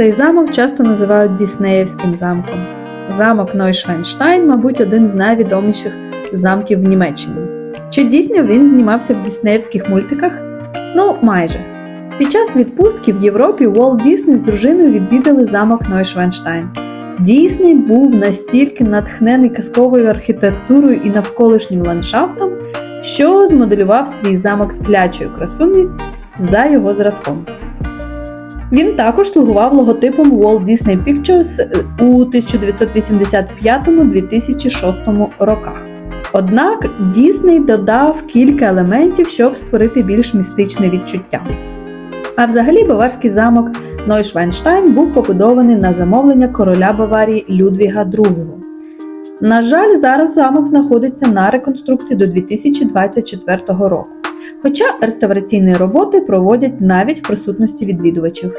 Цей замок часто називають Діснеївським замком. Замок Нойшвенштайн, мабуть, один з найвідоміших замків в Німеччині. Чи дійсно він знімався в діснеївських мультиках? Ну, майже. Під час відпустки в Європі Уолт Дісней з дружиною відвідали замок Нойшвенштайн. Дісней був настільки натхнений казковою архітектурою і навколишнім ландшафтом, що змоделював свій замок сплячої красуні за його зразком. Він також слугував логотипом Walt Disney Pictures у 1985-2006 роках. Однак Дісней додав кілька елементів, щоб створити більш містичне відчуття. А взагалі Баварський замок Нойшвенштайн був побудований на замовлення короля Баварії Людвіга II. На жаль, зараз замок знаходиться на реконструкції до 2024 року. Хоча реставраційні роботи проводять навіть в присутності відвідувачів.